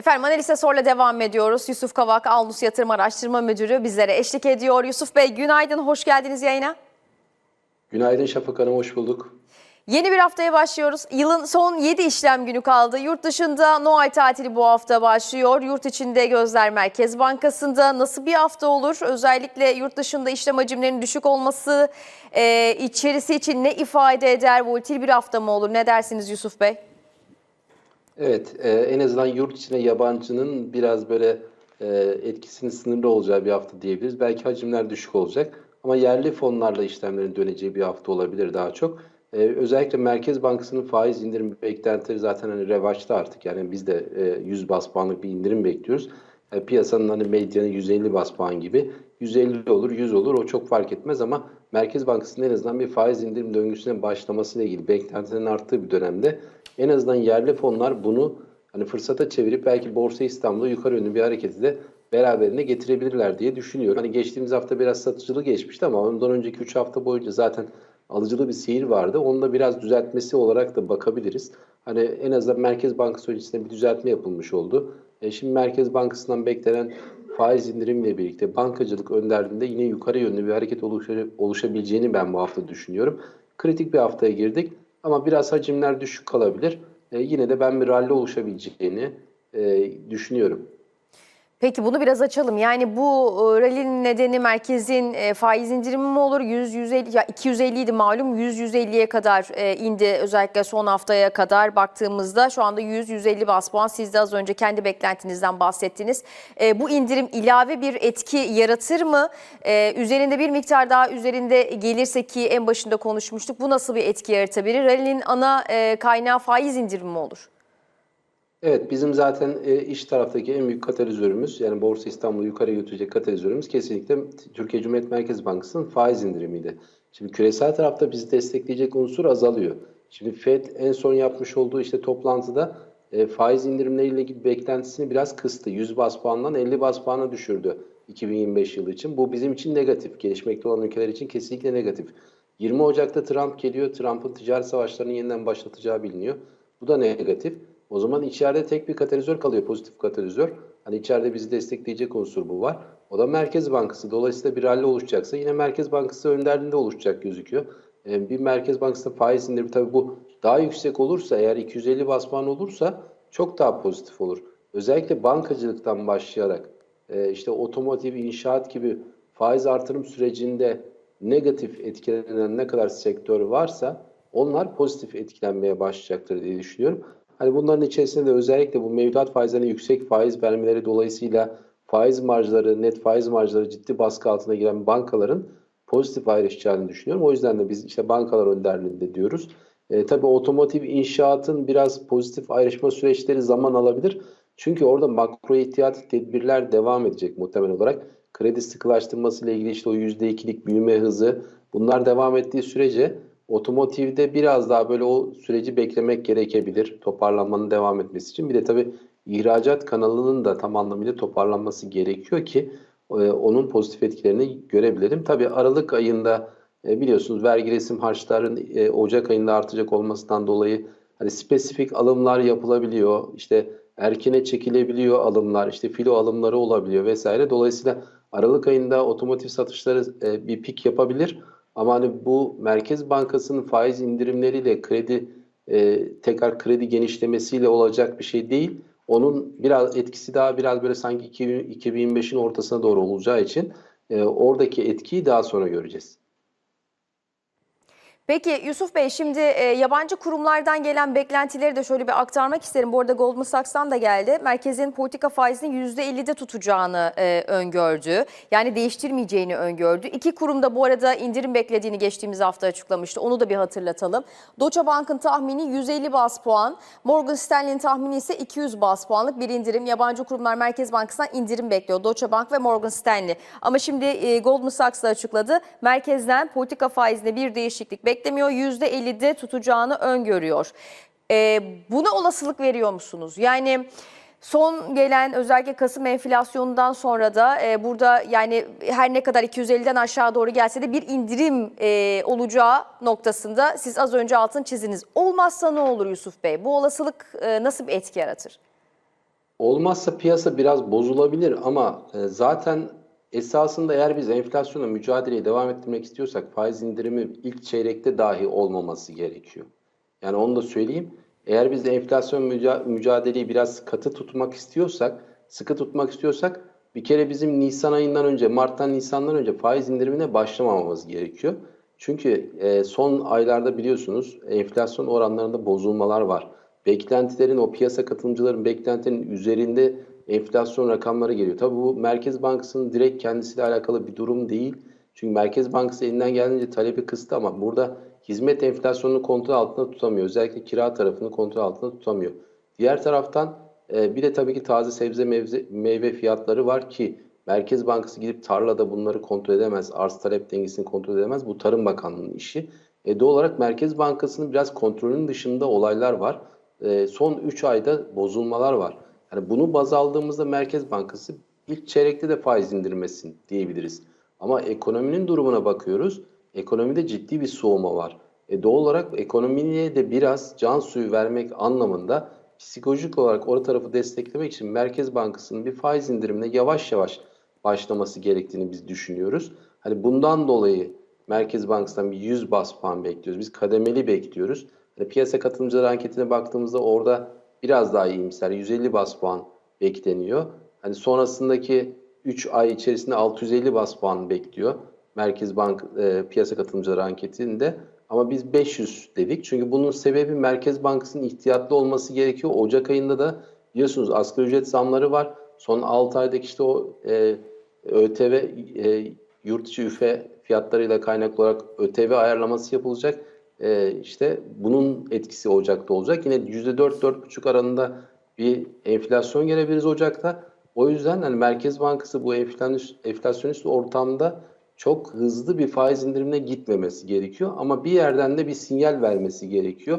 Efendim analize sorla devam ediyoruz. Yusuf Kavak, Alnus Yatırım Araştırma Müdürü bizlere eşlik ediyor. Yusuf Bey günaydın, hoş geldiniz yayına. Günaydın Şafak Hanım, hoş bulduk. Yeni bir haftaya başlıyoruz. Yılın son 7 işlem günü kaldı. Yurt dışında Noel tatili bu hafta başlıyor. Yurt içinde gözler Merkez Bankası'nda nasıl bir hafta olur? Özellikle yurt dışında işlem hacimlerinin düşük olması e, içerisi için ne ifade eder? Volatil bir hafta mı olur? Ne dersiniz Yusuf Bey? Evet, e, en azından yurt içine yabancının biraz böyle e, etkisinin sınırlı olacağı bir hafta diyebiliriz. Belki hacimler düşük olacak ama yerli fonlarla işlemlerin döneceği bir hafta olabilir daha çok. E, özellikle Merkez Bankası'nın faiz indirim beklentileri zaten hani revaçta artık. Yani biz de e, 100 bas puanlık bir indirim bekliyoruz. E, piyasanın hani medyanı 150 bas puan gibi 150 olur 100 olur o çok fark etmez ama Merkez Bankası'nın en azından bir faiz indirim döngüsüne başlamasıyla ilgili beklentilerin arttığı bir dönemde en azından yerli fonlar bunu hani fırsata çevirip belki Borsa İstanbul'da yukarı yönlü bir hareketi de beraberine getirebilirler diye düşünüyorum. Hani geçtiğimiz hafta biraz satıcılı geçmişti ama ondan önceki 3 hafta boyunca zaten alıcılı bir seyir vardı. Onu da biraz düzeltmesi olarak da bakabiliriz. Hani en azından Merkez Bankası öncesinde bir düzeltme yapılmış oldu. E şimdi Merkez Bankası'ndan beklenen faiz indirimiyle birlikte bankacılık önderliğinde yine yukarı yönlü bir hareket oluşa- oluşabileceğini ben bu hafta düşünüyorum. Kritik bir haftaya girdik ama biraz hacimler düşük kalabilir. E, yine de ben bir rally oluşabileceğini e, düşünüyorum. Peki bunu biraz açalım. Yani bu e, rally'nin nedeni merkezin e, faiz indirimi mi olur? 100 150 ya 250 idi malum 100 150'ye kadar e, indi özellikle son haftaya kadar baktığımızda şu anda 100 150 bas puan. Siz de az önce kendi beklentinizden bahsettiniz. Bu indirim ilave bir etki yaratır mı? Üzerinde bir miktar daha üzerinde gelirse ki en başında konuşmuştuk. Bu nasıl bir etki yaratabilir? Rally'nin ana kaynağı faiz indirimi mi olur? Evet bizim zaten e, iş taraftaki en büyük katalizörümüz yani Borsa İstanbul'u yukarı götürecek katalizörümüz kesinlikle Türkiye Cumhuriyet Merkez Bankası'nın faiz indirimiydi. Şimdi küresel tarafta bizi destekleyecek unsur azalıyor. Şimdi Fed en son yapmış olduğu işte toplantıda e, faiz indirimleriyle ilgili beklentisini biraz kıstı. 100 bas puandan 50 bas puana düşürdü 2025 yılı için. Bu bizim için negatif. Gelişmekte olan ülkeler için kesinlikle negatif. 20 Ocak'ta Trump geliyor. Trump'ın ticaret savaşlarını yeniden başlatacağı biliniyor. Bu da negatif. O zaman içeride tek bir katalizör kalıyor, pozitif katalizör. Hani içeride bizi destekleyecek unsur bu var. O da Merkez Bankası. Dolayısıyla bir rally oluşacaksa yine Merkez Bankası önderliğinde oluşacak gözüküyor. Ee, bir Merkez Bankası'nda faiz indirimi tabii bu daha yüksek olursa eğer 250 bas puan olursa çok daha pozitif olur. Özellikle bankacılıktan başlayarak e, işte otomotiv, inşaat gibi faiz artırım sürecinde negatif etkilenen ne kadar sektör varsa onlar pozitif etkilenmeye başlayacaktır diye düşünüyorum. Hani bunların içerisinde de özellikle bu mevduat faizlerine yüksek faiz vermeleri dolayısıyla faiz marjları, net faiz marjları ciddi baskı altına giren bankaların pozitif ayrışacağını düşünüyorum. O yüzden de biz işte bankalar önderliğinde diyoruz. E, tabii otomotiv inşaatın biraz pozitif ayrışma süreçleri zaman alabilir. Çünkü orada makro ihtiyati tedbirler devam edecek muhtemel olarak. Kredi sıkılaştırması ile ilgili işte o %2'lik büyüme hızı bunlar devam ettiği sürece otomotivde biraz daha böyle o süreci beklemek gerekebilir toparlanmanın devam etmesi için. Bir de tabii ihracat kanalının da tam anlamıyla toparlanması gerekiyor ki e, onun pozitif etkilerini görebilelim. Tabii Aralık ayında e, biliyorsunuz vergi resim harçların e, Ocak ayında artacak olmasından dolayı hani spesifik alımlar yapılabiliyor. İşte erkene çekilebiliyor alımlar, işte filo alımları olabiliyor vesaire. Dolayısıyla Aralık ayında otomotiv satışları e, bir pik yapabilir. Ama hani bu Merkez Bankası'nın faiz indirimleriyle kredi e, tekrar kredi genişlemesiyle olacak bir şey değil. Onun biraz etkisi daha biraz böyle sanki 2025'in ortasına doğru olacağı için e, oradaki etkiyi daha sonra göreceğiz. Peki Yusuf Bey şimdi e, yabancı kurumlardan gelen beklentileri de şöyle bir aktarmak isterim. Bu arada Goldman Sachs'tan da geldi. Merkezin politika faizini %50'de tutacağını e, öngördü. Yani değiştirmeyeceğini öngördü. İki kurum da bu arada indirim beklediğini geçtiğimiz hafta açıklamıştı. Onu da bir hatırlatalım. Deutsche Bank'ın tahmini 150 bas puan. Morgan Stanley'in tahmini ise 200 bas puanlık bir indirim. Yabancı kurumlar Merkez Bankası'ndan indirim bekliyor. Deutsche Bank ve Morgan Stanley. Ama şimdi e, Goldman Sachs da açıkladı. Merkezden politika faizinde bir değişiklik beklemiyor. %50'de tutacağını öngörüyor. E, buna olasılık veriyor musunuz? Yani son gelen özellikle Kasım enflasyonundan sonra da e, burada yani her ne kadar 250'den aşağı doğru gelse de bir indirim e, olacağı noktasında siz az önce altın çiziniz. Olmazsa ne olur Yusuf Bey? Bu olasılık e, nasıl bir etki yaratır? Olmazsa piyasa biraz bozulabilir ama e, zaten esasında eğer biz enflasyonla mücadeleyi devam ettirmek istiyorsak faiz indirimi ilk çeyrekte dahi olmaması gerekiyor. Yani onu da söyleyeyim. Eğer biz enflasyon müca- mücadeleyi biraz katı tutmak istiyorsak, sıkı tutmak istiyorsak bir kere bizim Nisan ayından önce, Mart'tan Nisan'dan önce faiz indirimine başlamamamız gerekiyor. Çünkü e, son aylarda biliyorsunuz enflasyon oranlarında bozulmalar var. Beklentilerin, o piyasa katılımcıların beklentilerinin üzerinde enflasyon rakamları geliyor. Tabii bu Merkez Bankası'nın direkt kendisiyle alakalı bir durum değil. Çünkü Merkez Bankası elinden geldiğince talebi kıstı ama burada hizmet enflasyonunu kontrol altında tutamıyor. Özellikle kira tarafını kontrol altında tutamıyor. Diğer taraftan e, bir de tabii ki taze sebze mevze, meyve fiyatları var ki Merkez Bankası gidip tarlada bunları kontrol edemez. Arz talep dengesini kontrol edemez. Bu Tarım Bakanlığı'nın işi. E, doğal olarak Merkez Bankası'nın biraz kontrolünün dışında olaylar var. E, son 3 ayda bozulmalar var. Yani bunu baz aldığımızda Merkez Bankası ilk çeyrekte de faiz indirmesin diyebiliriz. Ama ekonominin durumuna bakıyoruz. Ekonomide ciddi bir soğuma var. E doğal olarak ekonomiye de biraz can suyu vermek anlamında psikolojik olarak o tarafı desteklemek için Merkez Bankası'nın bir faiz indirimine yavaş yavaş başlaması gerektiğini biz düşünüyoruz. Hani bundan dolayı Merkez Bankası'ndan bir 100 bas puan bekliyoruz. Biz kademeli bekliyoruz. Hani piyasa katılımcıları anketine baktığımızda orada biraz daha iyimser 150 bas puan bekleniyor. Hani sonrasındaki 3 ay içerisinde 650 bas puan bekliyor. Merkez Bank e, piyasa katılımcıları anketinde. Ama biz 500 dedik. Çünkü bunun sebebi Merkez Bankası'nın ihtiyatlı olması gerekiyor. Ocak ayında da biliyorsunuz asgari ücret zamları var. Son 6 aydaki işte o e, ÖTV e, yurt içi üfe fiyatlarıyla kaynaklı olarak ÖTV ayarlaması yapılacak. E, işte bunun etkisi Ocak'ta olacak. Yine %4-4,5 aralığında bir enflasyon gelebiliriz Ocak'ta. O yüzden hani Merkez Bankası bu enflasyonist, ortamda çok hızlı bir faiz indirimine gitmemesi gerekiyor. Ama bir yerden de bir sinyal vermesi gerekiyor.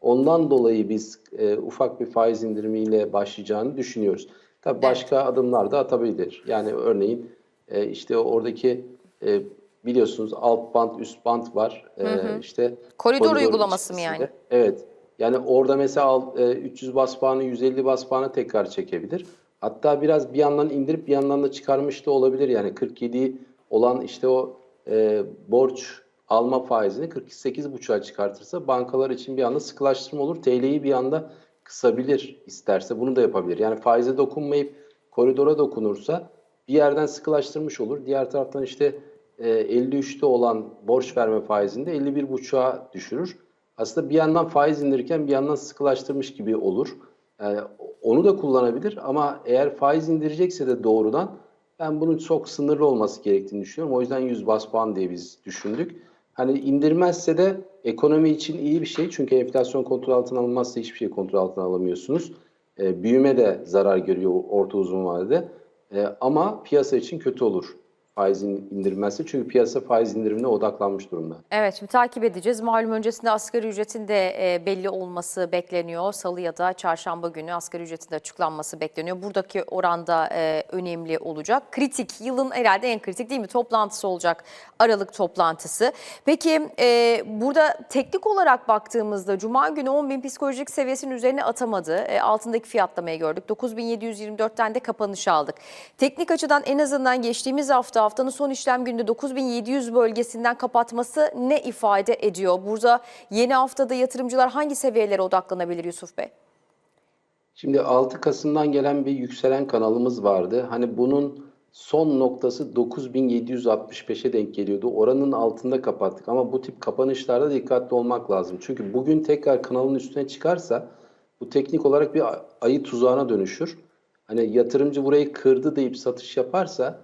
Ondan dolayı biz e, ufak bir faiz indirimiyle başlayacağını düşünüyoruz. Tabii başka adımlar da atabilir. Yani örneğin e, işte oradaki e, biliyorsunuz alt band üst band var. E, işte Koridor uygulaması mı içerisinde. yani? Evet. Yani orada mesela al- e, 300 bas puanı 150 bas puanı tekrar çekebilir. Hatta biraz bir yandan indirip bir yandan da çıkarmış da olabilir. Yani 47 olan işte o e, borç alma faizini 48,5'a çıkartırsa bankalar için bir anda sıkılaştırma olur. TL'yi bir anda kısabilir isterse bunu da yapabilir. Yani faize dokunmayıp koridora dokunursa bir yerden sıkılaştırmış olur. Diğer taraftan işte 53'te olan borç verme faizini de 51,5'a düşürür. Aslında bir yandan faiz indirirken bir yandan sıkılaştırmış gibi olur. Yani onu da kullanabilir ama eğer faiz indirecekse de doğrudan ben bunun çok sınırlı olması gerektiğini düşünüyorum. O yüzden 100 bas puan diye biz düşündük. Hani indirmezse de ekonomi için iyi bir şey. Çünkü enflasyon kontrol altına alınmazsa hiçbir şey kontrol altına alamıyorsunuz. E, büyüme de zarar görüyor orta uzun vadede. E, ama piyasa için kötü olur faiz indirmezse. Çünkü piyasa faiz indirimine odaklanmış durumda. Evet şimdi takip edeceğiz. Malum öncesinde asgari ücretin de e, belli olması bekleniyor. Salı ya da çarşamba günü asgari ücretin de açıklanması bekleniyor. Buradaki oranda e, önemli olacak. Kritik, yılın herhalde en kritik değil mi? Toplantısı olacak. Aralık toplantısı. Peki e, burada teknik olarak baktığımızda Cuma günü 10 bin psikolojik seviyesinin üzerine atamadı. Altındaki fiyatlamayı gördük. 9724'ten de kapanış aldık. Teknik açıdan en azından geçtiğimiz hafta haftanın son işlem gününde 9700 bölgesinden kapatması ne ifade ediyor? Burada yeni haftada yatırımcılar hangi seviyelere odaklanabilir Yusuf Bey? Şimdi 6 Kasım'dan gelen bir yükselen kanalımız vardı. Hani bunun son noktası 9765'e denk geliyordu. Oranın altında kapattık ama bu tip kapanışlarda dikkatli olmak lazım. Çünkü bugün tekrar kanalın üstüne çıkarsa bu teknik olarak bir ayı tuzağına dönüşür. Hani yatırımcı burayı kırdı deyip satış yaparsa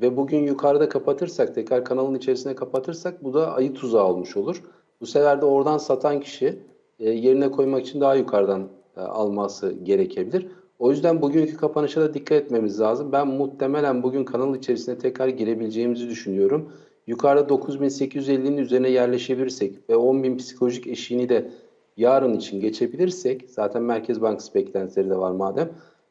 ve bugün yukarıda kapatırsak, tekrar kanalın içerisine kapatırsak bu da ayı tuzağı olmuş olur. Bu sefer de oradan satan kişi e, yerine koymak için daha yukarıdan e, alması gerekebilir. O yüzden bugünkü kapanışa da dikkat etmemiz lazım. Ben muhtemelen bugün kanal içerisine tekrar girebileceğimizi düşünüyorum. Yukarıda 9850'nin üzerine yerleşebilirsek ve 10.000 psikolojik eşiğini de yarın için geçebilirsek, zaten Merkez Bankası beklentileri de var madem,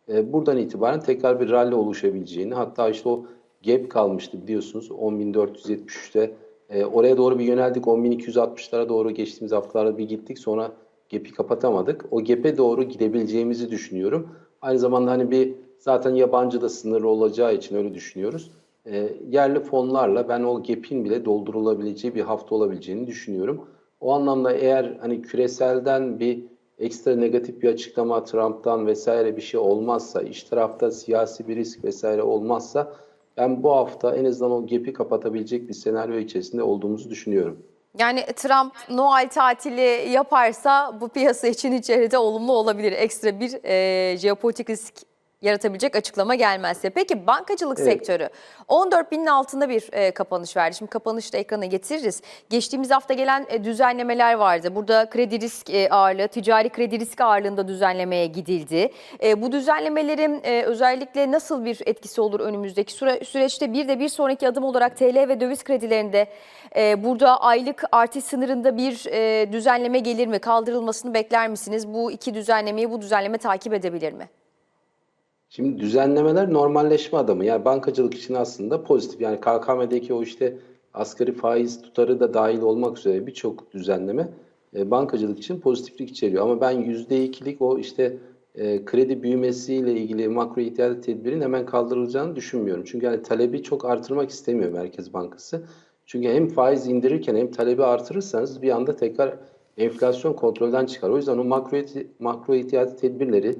e, buradan itibaren tekrar bir rally oluşabileceğini, hatta işte o gap kalmıştı biliyorsunuz 10.473'te. E, oraya doğru bir yöneldik, 10.260'lara doğru geçtiğimiz haftalarda bir gittik, sonra gap'i kapatamadık. O gap'e doğru gidebileceğimizi düşünüyorum. Aynı zamanda hani bir zaten yabancı da sınırlı olacağı için öyle düşünüyoruz. E, yerli fonlarla ben o gap'in bile doldurulabileceği bir hafta olabileceğini düşünüyorum. O anlamda eğer hani küreselden bir ekstra negatif bir açıklama Trump'tan vesaire bir şey olmazsa, iç tarafta siyasi bir risk vesaire olmazsa ben bu hafta en azından o gap'i kapatabilecek bir senaryo içerisinde olduğumuzu düşünüyorum. Yani Trump Noel tatili yaparsa bu piyasa için içeride olumlu olabilir. Ekstra bir e, jeopolitik risk yaratabilecek açıklama gelmezse. Peki bankacılık Evet. sektörü 14 binin altında bir e, kapanış verdi. Şimdi kapanışta ekrana getiririz. Geçtiğimiz hafta gelen e, düzenlemeler vardı. Burada kredi risk e, ağırlığı, ticari kredi risk ağırlığında düzenlemeye gidildi. E, bu düzenlemelerin e, özellikle nasıl bir etkisi olur önümüzdeki süre, süreçte? Bir de bir sonraki adım olarak TL ve döviz kredilerinde e, burada aylık artış sınırında bir e, düzenleme gelir mi? Kaldırılmasını bekler misiniz? Bu iki düzenlemeyi bu düzenleme takip edebilir mi? Şimdi düzenlemeler normalleşme adamı. Yani bankacılık için aslında pozitif. Yani KKM'deki o işte asgari faiz tutarı da dahil olmak üzere birçok düzenleme e, bankacılık için pozitiflik içeriyor. Ama ben %2'lik o işte e, kredi büyümesiyle ilgili makro ihtiyati tedbirin hemen kaldırılacağını düşünmüyorum. Çünkü yani talebi çok artırmak istemiyor Merkez Bankası. Çünkü hem faiz indirirken hem talebi artırırsanız bir anda tekrar enflasyon kontrolden çıkar. O yüzden o makro, makro ihtiyati tedbirleri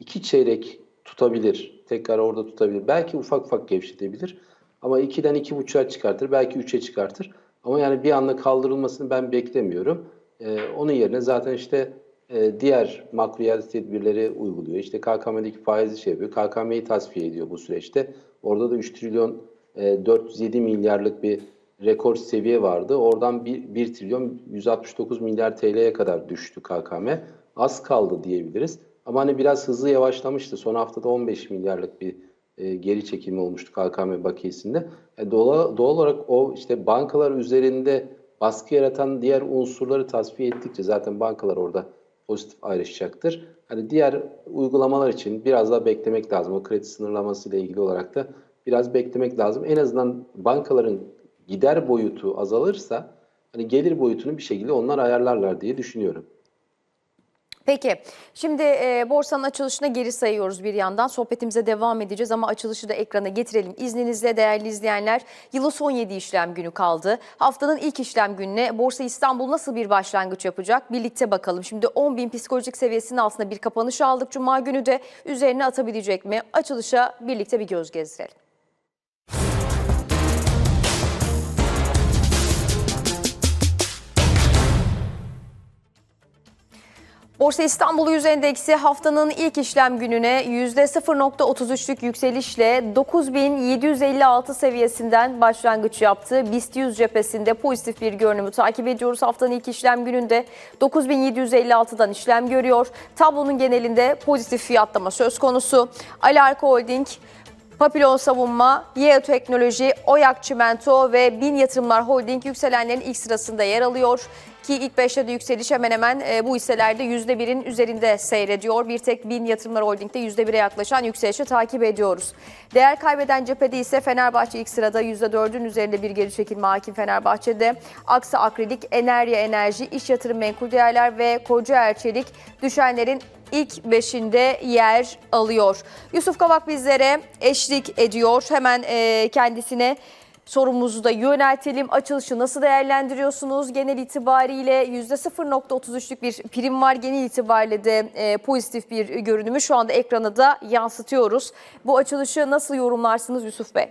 iki çeyrek tutabilir. Tekrar orada tutabilir. Belki ufak ufak gevşetebilir. Ama 2'den 2,5'a çıkartır. Belki 3'e çıkartır. Ama yani bir anda kaldırılmasını ben beklemiyorum. Ee, onun yerine zaten işte e, diğer makro iade tedbirleri uyguluyor. İşte KKM'deki faizi şey yapıyor. KKM'yi tasfiye ediyor bu süreçte. Orada da 3 trilyon e, 407 milyarlık bir rekor seviye vardı. Oradan 1, 1 trilyon 169 milyar TL'ye kadar düştü KKM. Az kaldı diyebiliriz. Ama hani biraz hızlı yavaşlamıştı. Son haftada 15 milyarlık bir e, geri çekilme olmuştu KKM bakiyesinde. E, doğal, doğal olarak o işte bankalar üzerinde baskı yaratan diğer unsurları tasfiye ettikçe zaten bankalar orada pozitif ayrışacaktır. Hani diğer uygulamalar için biraz daha beklemek lazım. O kredi sınırlaması ile ilgili olarak da biraz beklemek lazım. En azından bankaların gider boyutu azalırsa hani gelir boyutunu bir şekilde onlar ayarlarlar diye düşünüyorum. Peki, şimdi e, borsanın açılışına geri sayıyoruz bir yandan. Sohbetimize devam edeceğiz ama açılışı da ekrana getirelim. İzninizle değerli izleyenler, yılın son 7 işlem günü kaldı. Haftanın ilk işlem gününe Borsa İstanbul nasıl bir başlangıç yapacak? Birlikte bakalım. Şimdi 10 bin psikolojik seviyesinin altında bir kapanış aldık. Cuma günü de üzerine atabilecek mi? Açılışa birlikte bir göz gezdirelim. Borsa İstanbul Yüz Endeksi haftanın ilk işlem gününe %0.33'lük yükselişle 9756 seviyesinden başlangıç yaptı. BIST 100 cephesinde pozitif bir görünümü takip ediyoruz. Haftanın ilk işlem gününde 9756'dan işlem görüyor. Tablonun genelinde pozitif fiyatlama söz konusu. Alarko Holding Papilon Savunma, Yeo Teknoloji, Oyak Çimento ve Bin Yatırımlar Holding yükselenlerin ilk sırasında yer alıyor. Ki ilk 5'te de yükseliş hemen hemen e, bu hisselerde %1'in üzerinde seyrediyor. Bir tek Bin Yatırımlar Holding'de %1'e yaklaşan yükselişi takip ediyoruz. Değer kaybeden cephede ise Fenerbahçe ilk sırada %4'ün üzerinde bir geri çekilme hakim Fenerbahçe'de. Aksa Akrilik, Enerya Enerji, İş Yatırım Menkul Değerler ve Koca Erçelik düşenlerin ilk beşinde yer alıyor. Yusuf Kavak bizlere eşlik ediyor. Hemen e, kendisine sorumuzu da yöneltelim. Açılışı nasıl değerlendiriyorsunuz? Genel itibariyle %0.33'lük bir prim var. Genel itibariyle de e, pozitif bir görünümü şu anda ekrana da yansıtıyoruz. Bu açılışı nasıl yorumlarsınız Yusuf Bey?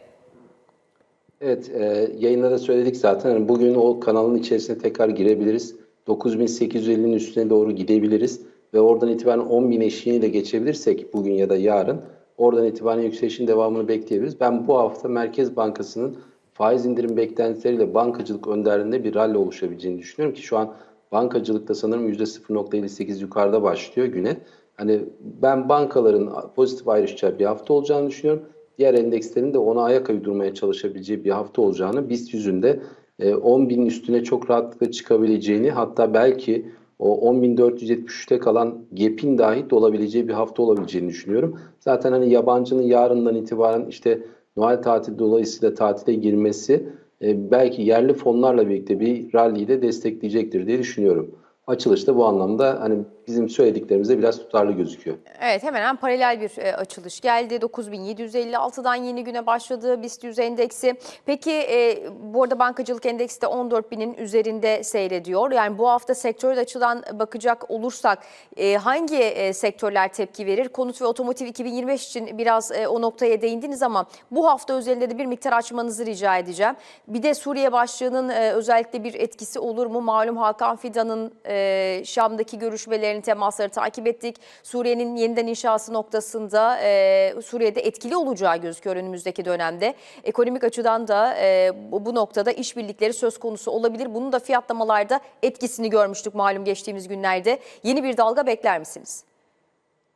Evet, e, yayında da söyledik zaten. Yani bugün o kanalın içerisine tekrar girebiliriz. 9850'nin üstüne doğru gidebiliriz. Ve oradan itibaren 10.000 eşiğini de geçebilirsek bugün ya da yarın oradan itibaren yükselişin devamını bekleyebiliriz. Ben bu hafta Merkez Bankası'nın faiz indirim beklentileriyle bankacılık önderliğinde bir rally oluşabileceğini düşünüyorum ki şu an bankacılıkta sanırım %0.58 yukarıda başlıyor güne. Hani ben bankaların pozitif ayrışacağı bir hafta olacağını düşünüyorum. Diğer endekslerin de ona ayak uydurmaya çalışabileceği bir hafta olacağını BIST yüzünde 10 bin üstüne çok rahatlıkla çıkabileceğini hatta belki o 10.473'te kalan gap'in dahi olabileceği bir hafta olabileceğini düşünüyorum. Zaten hani yabancının yarından itibaren işte Noel tatili dolayısıyla tatile girmesi e, belki yerli fonlarla birlikte bir rally'yi de destekleyecektir diye düşünüyorum. Açılış da bu anlamda hani bizim söylediklerimize biraz tutarlı gözüküyor. Evet hemen paralel bir e, açılış geldi. 9756'dan yeni güne başladı BIST 100 endeksi. Peki e, bu arada bankacılık endeksi de 14.000'in üzerinde seyrediyor. Yani bu hafta sektör açıdan bakacak olursak e, hangi e, sektörler tepki verir? Konut ve otomotiv 2025 için biraz e, o noktaya değindiniz ama bu hafta özelinde de bir miktar açmanızı rica edeceğim. Bir de Suriye başlığının e, özellikle bir etkisi olur mu? Malum Hakan Fidan'ın e, Şam'daki görüşmelerini, temasları takip ettik. Suriye'nin yeniden inşası noktasında e, Suriye'de etkili olacağı gözüküyor önümüzdeki dönemde. Ekonomik açıdan da e, bu, noktada işbirlikleri söz konusu olabilir. Bunun da fiyatlamalarda etkisini görmüştük malum geçtiğimiz günlerde. Yeni bir dalga bekler misiniz?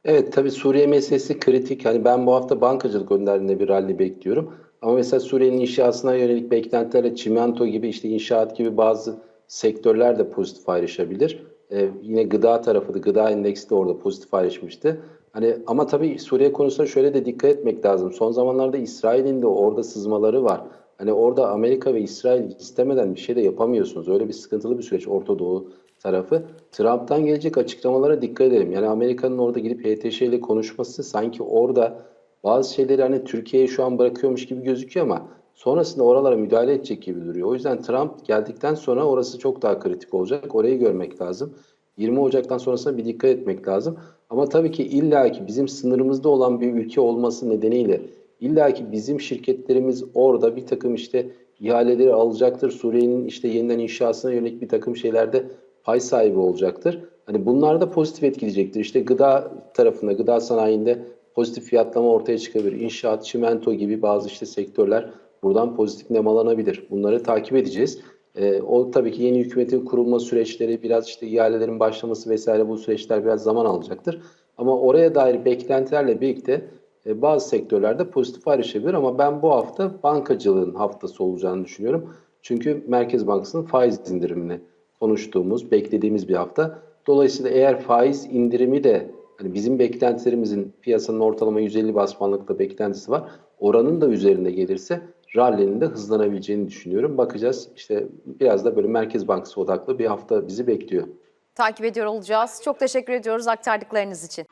Evet tabii Suriye meselesi kritik. Hani ben bu hafta bankacılık önderliğinde bir rally bekliyorum. Ama mesela Suriye'nin inşasına yönelik beklentilerle çimento gibi işte inşaat gibi bazı sektörler de pozitif ayrışabilir. Ee, yine gıda tarafı da gıda endeksi de orada pozitif ayrışmıştı. Hani ama tabii Suriye konusunda şöyle de dikkat etmek lazım. Son zamanlarda İsrail'in de orada sızmaları var. Hani orada Amerika ve İsrail istemeden bir şey de yapamıyorsunuz. Öyle bir sıkıntılı bir süreç Orta Doğu tarafı. Trump'tan gelecek açıklamalara dikkat edelim. Yani Amerika'nın orada gidip HTŞ ile konuşması sanki orada bazı şeyleri hani Türkiye'ye şu an bırakıyormuş gibi gözüküyor ama sonrasında oralara müdahale edecek gibi duruyor. O yüzden Trump geldikten sonra orası çok daha kritik olacak. Orayı görmek lazım. 20 Ocak'tan sonrasına bir dikkat etmek lazım. Ama tabii ki illaki bizim sınırımızda olan bir ülke olması nedeniyle illaki bizim şirketlerimiz orada bir takım işte ihaleleri alacaktır. Suriye'nin işte yeniden inşasına yönelik bir takım şeylerde pay sahibi olacaktır. Hani bunlar da pozitif etkileyecektir. İşte gıda tarafında, gıda sanayinde pozitif fiyatlama ortaya çıkabilir. İnşaat, çimento gibi bazı işte sektörler buradan pozitif nemalanabilir. Bunları takip edeceğiz. Ee, o tabii ki yeni hükümetin kurulma süreçleri, biraz işte ihalelerin başlaması vesaire bu süreçler biraz zaman alacaktır. Ama oraya dair beklentilerle birlikte e, bazı sektörlerde pozitif ayrışabilir ama ben bu hafta bankacılığın haftası olacağını düşünüyorum. Çünkü Merkez Bankası'nın faiz indirimini konuştuğumuz, beklediğimiz bir hafta. Dolayısıyla eğer faiz indirimi de hani bizim beklentilerimizin piyasanın ortalama 150 bas beklentisi var. Oranın da üzerinde gelirse rally'nin de hızlanabileceğini düşünüyorum. Bakacağız işte biraz da böyle Merkez Bankası odaklı bir hafta bizi bekliyor. Takip ediyor olacağız. Çok teşekkür ediyoruz aktardıklarınız için.